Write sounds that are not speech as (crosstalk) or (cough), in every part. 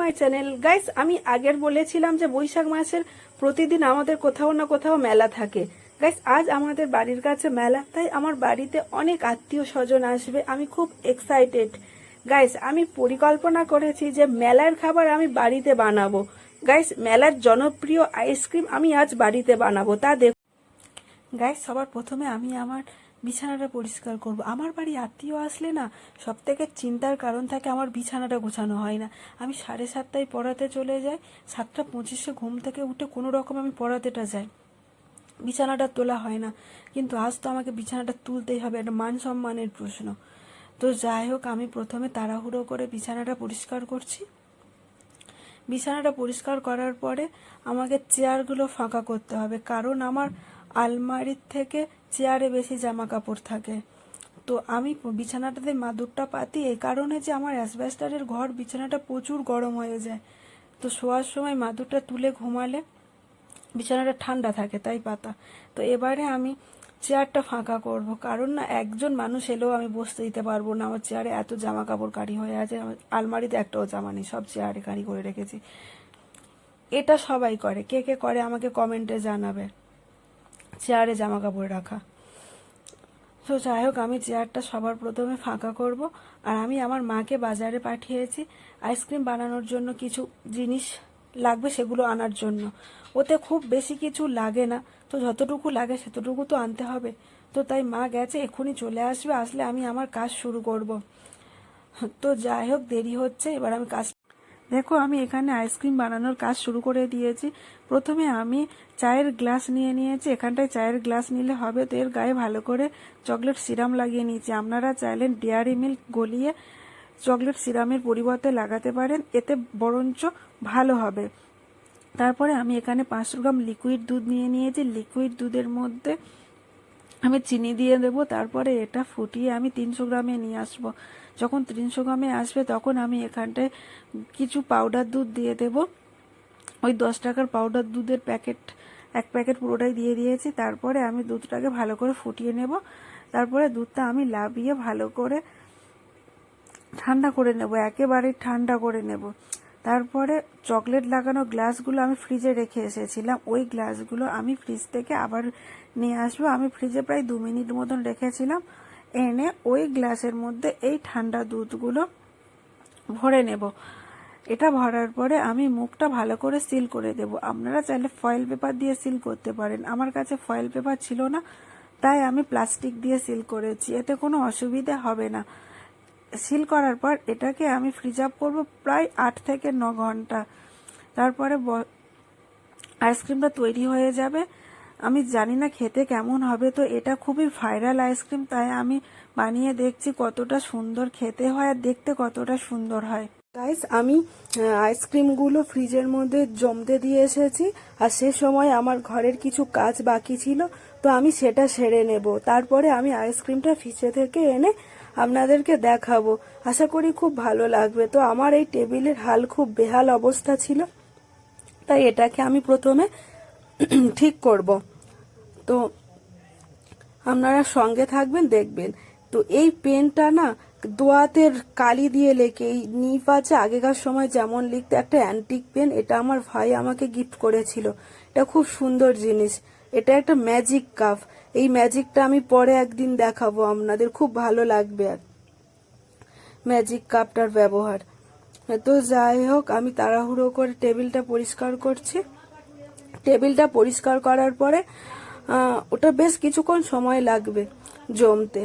মাই channel guys আমি আগের বলেছিলাম যে বৈশাখ মাসের প্রতিদিন আমাদের কোথাও না কোথাও মেলা থাকে। গাইস আজ আমাদের বাড়ির কাছে মেলা, তাই আমার বাড়িতে অনেক আত্মীয় স্বজন আসবে। আমি খুব এক্সাইটেড গাইস আমি পরিকল্পনা করেছি যে মেলার খাবার আমি বাড়িতে বানাবো। গাইস মেলার জনপ্রিয় আইসক্রিম আমি আজ বাড়িতে বানাবো। তা দেখ গাইস সবার প্রথমে আমি আমার বিছানাটা পরিষ্কার করব। আমার বাড়ি আত্মীয় আসলে না সব থেকে চিন্তার কারণ থাকে আমার বিছানাটা গোছানো হয় না। আমি সাড়ে সাতটায় পড়াতে চলে যাই, সাতটা পঁচিশে ঘুম থেকে উঠে কোনো রকম আমি পড়াতেটা যাই। বিছানাটা তোলা হয় না, কিন্তু আজ তো আমাকে বিছানাটা তুলতেই হবে একটা মান সম্মানের প্রশ্ন। তো যাই হোক, আমি প্রথমে তাড়াহুড়ো করে বিছানাটা পরিষ্কার করছি। বিছানাটা পরিষ্কার করার পরে আমাকে চেয়ারগুলো ফাঁকা করতে হবে, কারণ আমার আলমারির থেকে চেয়ারে বেশি জামা কাপড় থাকে। তো আমি বিছানাটাতে মাদুরটা পাতি, এই কারণে যে আমার অ্যাসবেস্টারের ঘর বিছানাটা প্রচুর গরম হয়ে যায়। তো শোয়ার সময় মাদুরটা তুলে ঘুমালে বিছানাটা ঠান্ডা থাকে, তাই পাতা। তো এবারে আমি চেয়ারটা ফাঁকা করব, কারণ না একজন মানুষ এলেও আমি বসতে দিতে পারব না। আমার চেয়ারে এত জামা কাপড় কারি হয়ে আছে আলমারিতে একটাও জামা নেই, সব চেয়ারে কারি করে রেখেছি। এটা সবাই করে, কে কে করে আমাকে কমেন্টে জানাবে। চেয়ারে জামা কাপড় রাখা। তো যাই হোক, আমি চেয়ারটা সবার প্রথমে ফাঁকা করব আর আমি আমার মাকে বাজারে পাঠিয়েছি আইসক্রিম বানানোর জন্য কিছু জিনিস লাগবে সেগুলো আনার জন্য। ওতে খুব বেশি কিছু লাগে না, তো যতটুকু লাগে সেতটুকু তো আনতে হবে। তো তাই মা গেছে, এক্ষুনি চলে আসবে, আসলে আমি আমার কাজ শুরু করব। তো যাই হোক, দেরি হচ্ছে, এবার আমি কাজ দেখো, আমি এখানে আইসক্রিম বানানোর কাজ শুরু করে দিয়েছি। প্রথমে আমি চায়ের গ্লাস নিয়ে নিয়েছি। এখানটায় চায়ের গ্লাস নিলে হবে তো। এর গায়ে ভালো করে চকলেট সিরাম লাগিয়ে নিয়েছি। আপনারা চাইলেন ডেয়ারি মিল্ক গলিয়ে চকলেট সিরামের পরিবর্তে লাগাতে পারেন। এতে বরঞ্চ ভালো হবে। তারপরে আমি এখানে পাঁচশো গ্রাম লিকুইড দুধ নিয়ে নিয়েছি। লিকুইড দুধের মধ্যে আমি চিনি দিয়ে দেবো, তারপরে এটা ফুটিয়ে আমি তিনশো গ্রামে নিয়ে আসব। যখন তিনশো গ্রামে আসবে, তখন আমি এখানটায় কিছু পাউডার দুধ দিয়ে দেব। ওই দশ টাকার পাউডার দুধের প্যাকেট এক প্যাকেট পুরোটাই দিয়ে দিয়েছি। তারপরে আমি দুধটাকে ভালো করে ফুটিয়ে নেব। তারপরে দুধটা আমি লাভিয়ে ভালো করে ঠান্ডা করে নেব, একেবারে ঠান্ডা করে নেব। তারপরে চকলেট লাগানো গ্লাসগুলো আমি ফ্রিজে রেখে এসেছিলাম। ওই গ্লাসগুলো আমি ফ্রিজ থেকে আবার নিয়ে আসব। আমি ফ্রিজে প্রায় দু মিনিট মতন রেখেছিলাম। এনে ওই গ্লাসের মধ্যে এই ঠান্ডা দুধগুলো ভরে নেব। এটা ভরার পরে আমি মুখটা ভালো করে সিল করে দেব। আপনারা চাইলে ফয়েল পেপার দিয়ে সিল করতে পারেন। আমার কাছে ফয়েল পেপার ছিল না, তাই আমি প্লাস্টিক দিয়ে সিল করেছি। এতে কোনো অসুবিধা হবে না। সিল করার পর এটাকে আমি ফ্রিজ আপ করব প্রায় আট থেকে ন ঘণ্টা। তারপরে আইসক্রিমটা তৈরি হয়ে যাবে। আমি জানি না খেতে কেমন হবে, তো এটা খুবই ভাইরাল আইসক্রিম তাই আমি বানিয়ে দেখছি কতটা সুন্দর খেতে হয় আর দেখতে কতটা সুন্দর হয়। গাইস আমি আইসক্রিমগুলো ফ্রিজের মধ্যে জমতে দিয়ে এসেছি, আর সে সময় আমার ঘরের কিছু কাজ বাকি ছিল, তো আমি সেটা সেরে নেব। তারপরে আমি আইসক্রিমটা ফ্রিজে থেকে এনে আপনাদেরকে দেখাবো। আশা করি খুব ভালো লাগবে। তো আমার এই টেবিলের হাল খুব বেহাল অবস্থা ছিল, তাই এটাকে আমি প্রথমে (clears throat) ঠিক করব। তো আপনারা সঙ্গে থাকবেন, দেখবেন। তো এই পেনটা না দোয়াতের কালি দিয়ে লেখে, এই নিপ আছে, আগেকার সময় যেমন লিখতে একটা অ্যান্টিক পেন এটা আমার ভাই আমাকে গিফট করেছিল। এটা খুব সুন্দর জিনিস। এটা একটা ম্যাজিক কাপ এই ম্যাজিকটা আমি পরে একদিন দেখাবো আপনাদের, খুব ভালো লাগবে আর ম্যাজিক কাপটার ব্যবহার। তো যাই হোক, আমি তাড়াহুড়ো করে টেবিলটা পরিষ্কার করছি। টেবিলটা পরিষ্কার করার পরে ওটা বেশ কিছুক্ষণ সময় লাগবে জমতে।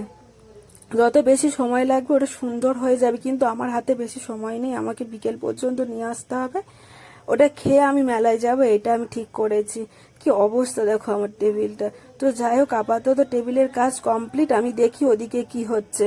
যত বেশি সময় লাগবে, ওটা সুন্দর হয়ে যাবে, কিন্তু আমার হাতে বেশি সময় নেই। আমাকে বিকেল পর্যন্ত নিয়ে আসতে হবে। ওটা খেয়ে আমি মেলায় যাব, এটা আমি ঠিক করেছি। কি অবস্থা দেখো আমার টেবিলটা। তো যাই হোক, আপাতত টেবিলের কাজ কমপ্লিট, আমি দেখি ওদিকে কি হচ্ছে।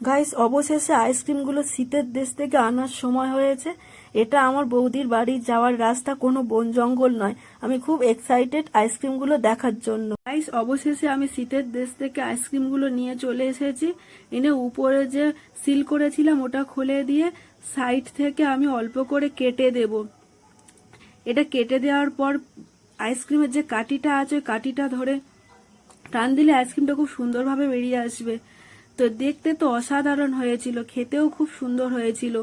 গাইস অবশেষে আইসক্রিমগুলো শীতের দেশ থেকে আনার সময় হয়েছে। এটা আমার বৌদির বাড়ি যাওয়ার রাস্তা, কোনো বন জঙ্গল নয়। আমি খুব এক্সাইটেড আইসক্রিমগুলো দেখার জন্য। গাইস অবশেষে আমি শীতের দেশ থেকে আইসক্রিমগুলো নিয়ে চলে এসেছি। এনে উপরে যে সিল করেছিলাম, ওটা খুলে দিয়ে সাইড থেকে আমি অল্প করে কেটে দেব। এটা কেটে দেওয়ার পর আইসক্রিমের যে কাঠিটা আছে, ওই কাঠিটা ধরে টান দিলে আইসক্রিমটা খুব সুন্দরভাবে বেরিয়ে আসবে। তো দেখতে তো অসাধারণ হয়েছিল, খেতেও খুব সুন্দর হয়েছিল।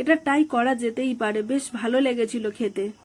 এটা ট্রাই করা যেতেই পারে, বেশ ভালো লেগেছিল খেতে।